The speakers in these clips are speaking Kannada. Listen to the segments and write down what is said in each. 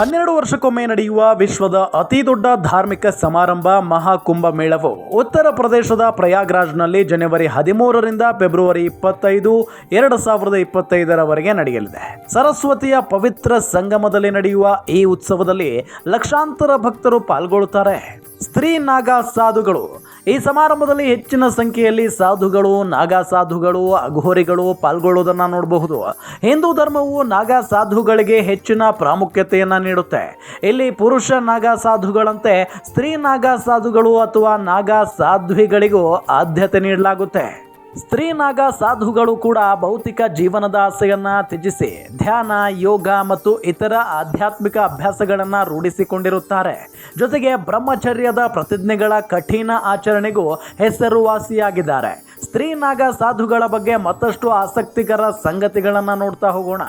ಹನ್ನೆರಡು ವರ್ಷಕ್ಕೊಮ್ಮೆ ನಡೆಯುವ ವಿಶ್ವದ ಅತಿ ದೊಡ್ಡ ಧಾರ್ಮಿಕ ಸಮಾರಂಭ ಮಹಾಕುಂಭ ಮೇಳವು ಉತ್ತರ ಪ್ರದೇಶದ ಪ್ರಯಾಗ್ರಾಜ್ನಲ್ಲಿ ಜನವರಿ ಹದಿಮೂರರಿಂದ ಫೆಬ್ರವರಿ ಇಪ್ಪತ್ತೈದು, ಎರಡು ಸಾವಿರದ ಇಪ್ಪತ್ತೈದರವರೆಗೆ ನಡೆಯಲಿದೆ. ಸರಸ್ವತಿಯ ಪವಿತ್ರ ಸಂಗಮದಲ್ಲಿ ನಡೆಯುವ ಈ ಉತ್ಸವದಲ್ಲಿ ಲಕ್ಷಾಂತರ ಭಕ್ತರು ಪಾಲ್ಗೊಳ್ಳುತ್ತಾರೆ. ಸ್ತ್ರೀ ನಾಗ ಸಾಧುಗಳು ಈ ಸಮಾರಂಭದಲ್ಲಿ ಹೆಚ್ಚಿನ ಸಂಖ್ಯೆಯಲ್ಲಿ ಸಾಧುಗಳು ನಾಗಾ ಸಾಧುಗಳು ಅಘೋರಿಗಳು ಪಾಲ್ಗೊಳ್ಳುವುದನ್ನು ನೋಡಬಹುದು. ಹಿಂದೂ ಧರ್ಮವು ನಾಗಾ ಸಾಧುಗಳಿಗೆ ಹೆಚ್ಚಿನ ಪ್ರಾಮುಖ್ಯತೆಯನ್ನು ನೀಡುತ್ತೆ. ಇಲ್ಲಿ ಪುರುಷ ನಾಗಾ ಸಾಧುಗಳಂತೆ ಸ್ತ್ರೀ ನಾಗಾ ಸಾಧುಗಳು ಅಥವಾ ನಾಗಾ ಸಾಧ್ವಿಗಳಿಗೂ ಆದ್ಯತೆ ನೀಡಲಾಗುತ್ತೆ. ಸ್ತ್ರೀ ನಾಗ ಸಾಧುಗಳು ಕೂಡ ಭೌತಿಕ ಜೀವನದ ಆಸೆಯನ್ನು ತ್ಯಜಿಸಿ ಧ್ಯಾನ, ಯೋಗ ಮತ್ತು ಇತರ ಆಧ್ಯಾತ್ಮಿಕ ಅಭ್ಯಾಸಗಳನ್ನು ರೂಢಿಸಿಕೊಂಡಿರುತ್ತಾರೆ. ಜೊತೆಗೆ ಬ್ರಹ್ಮಚರ್ಯದ ಪ್ರತಿಜ್ಞೆಗಳ ಕಠಿಣ ಆಚರಣೆಗೂ ಹೆಸರುವಾಸಿಯಾಗಿದ್ದಾರೆ. ಸ್ತ್ರೀನಾಗ ಸಾಧುಗಳ ಬಗ್ಗೆ ಮತ್ತಷ್ಟು ಆಸಕ್ತಿಕರ ಸಂಗತಿಗಳನ್ನು ನೋಡ್ತಾ ಹೋಗೋಣ.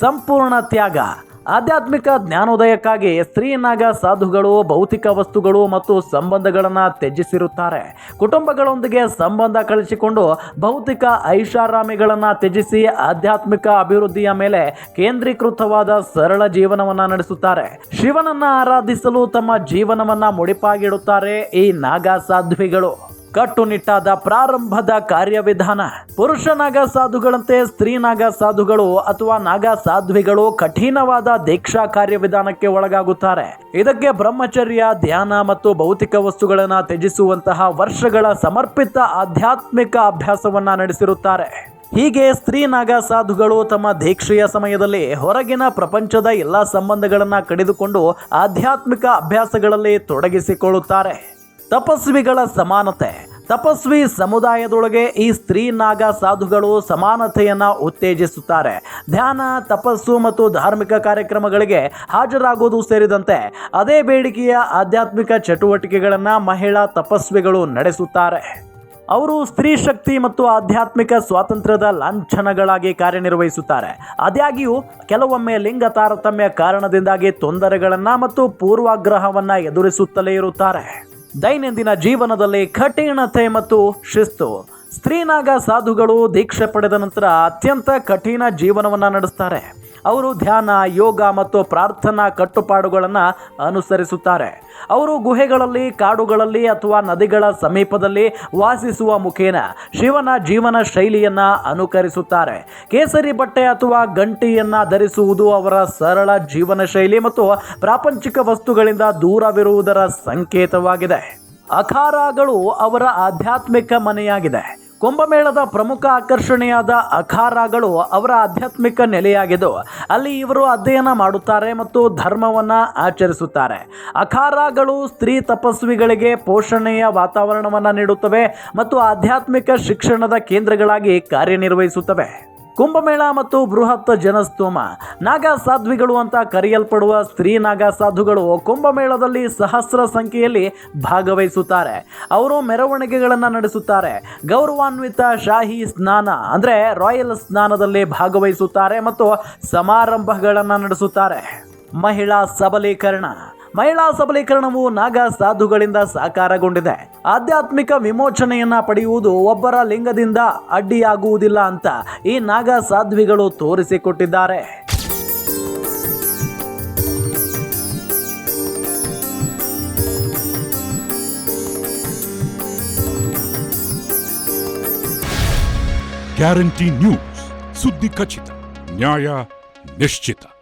ಸಂಪೂರ್ಣ ತ್ಯಾಗ. ಆಧ್ಯಾತ್ಮಿಕ ಜ್ಞಾನೋದಯಕ್ಕಾಗಿ ಸ್ತ್ರೀಯನ್ನಾಗ ಸಾಧುಗಳು, ಭೌತಿಕ ವಸ್ತುಗಳು ಮತ್ತು ಸಂಬಂಧಗಳನ್ನು ತ್ಯಜಿಸಿರುತ್ತಾರೆ. ಕುಟುಂಬಗಳೊಂದಿಗೆ ಸಂಬಂಧ ಕಳಿಸಿಕೊಂಡು ಭೌತಿಕ ಐಷಾರಾಮಿಗಳನ್ನು ತ್ಯಜಿಸಿ ಆಧ್ಯಾತ್ಮಿಕ ಅಭಿವೃದ್ಧಿಯ ಮೇಲೆ ಕೇಂದ್ರೀಕೃತವಾದ ಸರಳ ಜೀವನವನ್ನು ನಡೆಸುತ್ತಾರೆ. ಶಿವನನ್ನ ಆರಾಧಿಸಲು ತಮ್ಮ ಜೀವನವನ್ನು ಮುಡಿಪಾಗಿಡುತ್ತಾರೆ ಈ ನಾಗ ಸಾಧ್ವಿಗಳು ಕಟ್ಟುನಿಟ್ಟಾದ ಪ್ರಾರಂಭದ ಕಾರ್ಯವಿಧಾನ. ಪುರುಷ ನಾಗ ಸಾಧುಗಳಂತೆ ಸ್ತ್ರೀ ನಾಗ ಸಾಧುಗಳು ಅಥವಾ ನಾಗ ಸಾಧ್ವಿಗಳು ಕಠಿಣವಾದ ದೀಕ್ಷಾ ಕಾರ್ಯವಿಧಾನಕ್ಕೆ ಒಳಗಾಗುತ್ತಾರೆ. ಇದಕ್ಕೆ ಬ್ರಹ್ಮಚರ್ಯ, ಧ್ಯಾನ ಮತ್ತು ಭೌತಿಕ ವಸ್ತುಗಳನ್ನು ತ್ಯಜಿಸುವಂತಹ ವರ್ಷಗಳ ಸಮರ್ಪಿತ ಆಧ್ಯಾತ್ಮಿಕ ಅಭ್ಯಾಸವನ್ನ ನಡೆಸಿರುತ್ತಾರೆ. ಹೀಗೆ ಸ್ತ್ರೀ ನಾಗ ಸಾಧುಗಳು ತಮ್ಮ ದೀಕ್ಷೆಯ ಸಮಯದಲ್ಲಿ ಹೊರಗಿನ ಪ್ರಪಂಚದ ಎಲ್ಲ ಸಂಬಂಧಗಳನ್ನು ಕಡಿದುಕೊಂಡು ಆಧ್ಯಾತ್ಮಿಕ ಅಭ್ಯಾಸಗಳಲ್ಲಿ ತೊಡಗಿಸಿಕೊಳ್ಳುತ್ತಾರೆ. ತಪಸ್ವಿಗಳ ಸಮಾನತೆ. ತಪಸ್ವಿ ಸಮುದಾಯದೊಳಗೆ ಈ ಸ್ತ್ರೀ ನಾಗ ಸಾಧುಗಳು ಸಮಾನತೆಯನ್ನು ಉತ್ತೇಜಿಸುತ್ತಾರೆ. ಧ್ಯಾನ, ತಪಸ್ಸು ಮತ್ತು ಧಾರ್ಮಿಕ ಕಾರ್ಯಕ್ರಮಗಳಿಗೆ ಹಾಜರಾಗುವುದು ಸೇರಿದಂತೆ ಅದೇ ಬೇಡಿಕೆಯ ಆಧ್ಯಾತ್ಮಿಕ ಚಟುವಟಿಕೆಗಳನ್ನು ಮಹಿಳಾ ತಪಸ್ವಿಗಳು ನಡೆಸುತ್ತಾರೆ. ಅವರು ಸ್ತ್ರೀ ಶಕ್ತಿ ಮತ್ತು ಆಧ್ಯಾತ್ಮಿಕ ಸ್ವಾತಂತ್ರ್ಯದ ಲಾಂಛನಗಳಾಗಿ ಕಾರ್ಯನಿರ್ವಹಿಸುತ್ತಾರೆ. ಆದಾಗ್ಯೂ, ಕೆಲವೊಮ್ಮೆ ಲಿಂಗ ತಾರತಮ್ಯ ಕಾರಣದಿಂದಾಗಿ ತೊಂದರೆಗಳನ್ನು ಮತ್ತು ಪೂರ್ವಾಗ್ರಹವನ್ನು ಎದುರಿಸುತ್ತಲೇ ಇರುತ್ತಾರೆ. ದೈನಂದಿನ ಜೀವನದಲ್ಲಿ ಕಠಿಣತೆ ಮತ್ತು ಶಿಸ್ತು. ಸ್ತ್ರೀನಾಗ ಸಾಧುಗಳು ದೀಕ್ಷೆ ಪಡೆದ ನಂತರ ಅತ್ಯಂತ ಕಠಿಣ ಜೀವನವನ್ನು ನಡೆಸ್ತಾರೆ. ಅವರು ಧ್ಯಾನ, ಯೋಗ ಮತ್ತು ಪ್ರಾರ್ಥನಾ ಕಟ್ಟುಪಾಡುಗಳನ್ನು ಅನುಸರಿಸುತ್ತಾರೆ. ಅವರು ಗುಹೆಗಳಲ್ಲಿ, ಕಾಡುಗಳಲ್ಲಿ ಅಥವಾ ನದಿಗಳ ಸಮೀಪದಲ್ಲಿ ವಾಸಿಸುವ ಮುಖೇನ ಶಿವನ ಜೀವನ ಶೈಲಿಯನ್ನು ಅನುಕರಿಸುತ್ತಾರೆ. ಕೇಸರಿ ಬಟ್ಟೆ ಅಥವಾ ಗಂಟಿಯನ್ನು ಧರಿಸುವುದು ಅವರ ಸರಳ ಜೀವನ ಶೈಲಿ ಮತ್ತು ಪ್ರಾಪಂಚಿಕ ವಸ್ತುಗಳಿಂದ ದೂರವಿರುವುದರ ಸಂಕೇತವಾಗಿದೆ. ಅಖಾರಗಳು ಅವರ ಆಧ್ಯಾತ್ಮಿಕ ಮನೆಯಾಗಿದೆ. ಕುಂಭಮೇಳದ ಪ್ರಮುಖ ಆಕರ್ಷಣೆಯಾದ ಅಖಾರಾಗಳು ಅವರ ಆಧ್ಯಾತ್ಮಿಕ ನೆಲೆಯಾಗಿದ್ದು, ಅಲ್ಲಿ ಇವರು ಅಧ್ಯಯನ ಮಾಡುತ್ತಾರೆ ಮತ್ತು ಧರ್ಮವನ್ನು ಆಚರಿಸುತ್ತಾರೆ. ಅಖಾರಾಗಳು ಸ್ತ್ರೀ ತಪಸ್ವಿಗಳಿಗೆ ಪೋಷಣೆಯ ವಾತಾವರಣವನ್ನು ನೀಡುತ್ತವೆ ಮತ್ತು ಆಧ್ಯಾತ್ಮಿಕ ಶಿಕ್ಷಣದ ಕೇಂದ್ರಗಳಾಗಿ ಕಾರ್ಯನಿರ್ವಹಿಸುತ್ತವೆ. ಕುಂಭಮೇಳ ಮತ್ತು ಬೃಹತ್ ಜನಸ್ತೋಮ ನಾಗ ಸಾಧ್ವಿಗಳು ಅಂತ ಕರೆಯಲ್ಪಡುವ ಸ್ತ್ರೀ ನಾಗ ಸಾಧುಗಳು ಕುಂಭಮೇಳದಲ್ಲಿ ಸಹಸ್ರ ಸಂಖ್ಯೆಯಲ್ಲಿ ಭಾಗವಹಿಸುತ್ತಾರೆ. ಅವರು ಮೆರವಣಿಗೆಗಳನ್ನು ನಡೆಸುತ್ತಾರೆ. ಗೌರವಾನ್ವಿತ ಶಾಹಿ ಸ್ನಾನ ಅಂದರೆ ರಾಯಲ್ ಸ್ನಾನದಲ್ಲಿ ಭಾಗವಹಿಸುತ್ತಾರೆ ಮತ್ತು ಸಮಾರಂಭಗಳನ್ನು ನಡೆಸುತ್ತಾರೆ. ಮಹಿಳಾ ಸಬಲೀಕರಣ. ಮಹಿಳಾ ಸಬಲೀಕರಣವು ನಾಗ ಸಾಧುಗಳಿಂದ ಸಾಕಾರಗೊಂಡಿದೆ. ಆಧ್ಯಾತ್ಮಿಕ ವಿಮೋಚನೆಯನ್ನ ಪಡೆಯುವುದು ಒಬ್ಬರ ಲಿಂಗದಿಂದ ಅಡ್ಡಿಯಾಗುವುದಿಲ್ಲ ಅಂತ ಈ ನಾಗ ಸಾಧ್ವಿಗಳು ತೋರಿಸಿಕೊಟ್ಟಿದ್ದಾರೆ. Guarantee news. ಸುದ್ದಿ ಖಚಿತ, ನ್ಯಾಯ ನಿಶ್ಚಿತ.